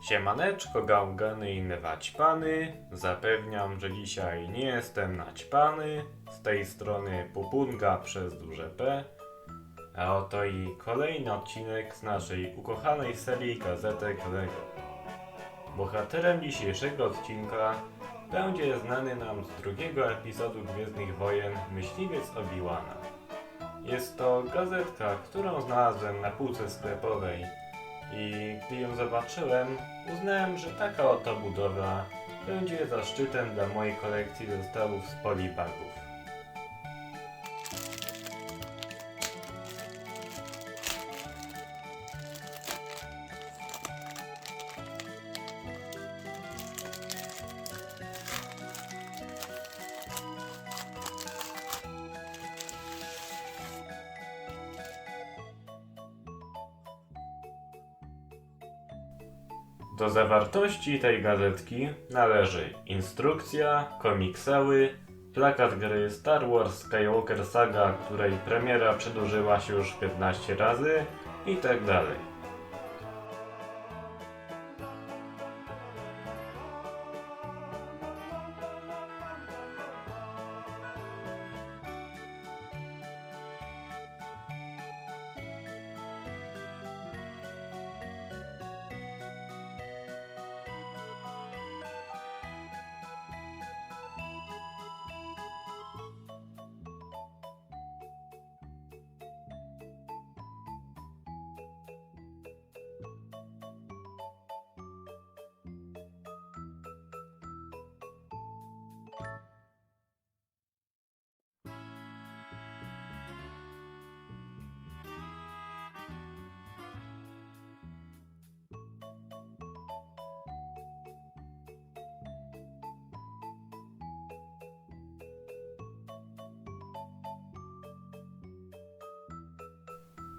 Siemaneczko, gałgany i inne waćpany. Zapewniam, że dzisiaj nie jestem naćpany. Z tej strony Pupunga przez duże P. A oto i kolejny odcinek z naszej ukochanej serii gazetek Lego. Bohaterem dzisiejszego odcinka będzie znany nam z drugiego epizodu Gwiezdnych Wojen Myśliwiec Obi-Wana. Jest to gazetka, którą znalazłem na półce sklepowej i gdy ją zobaczyłem, uznałem, że taka oto budowa będzie zaszczytem dla mojej kolekcji zestawów z polibagów. Do zawartości tej gazetki należy instrukcja, komiksały, plakat gry Star Wars Skywalker Saga, której premiera przedłużyła się już 15 razy i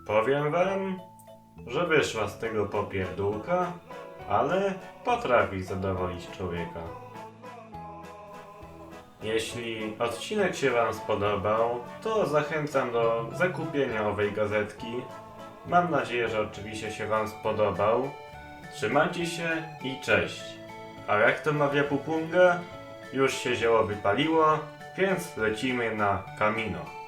Powiem wam, że wyszła z tego popierdółka, ale potrafi zadowolić człowieka. Jeśli odcinek się wam spodobał, to zachęcam do zakupienia owej gazetki. Mam nadzieję, że oczywiście się wam spodobał. Trzymajcie się i cześć. A jak to mawia Pupunga, już się zioło wypaliło, więc lecimy na Kamino.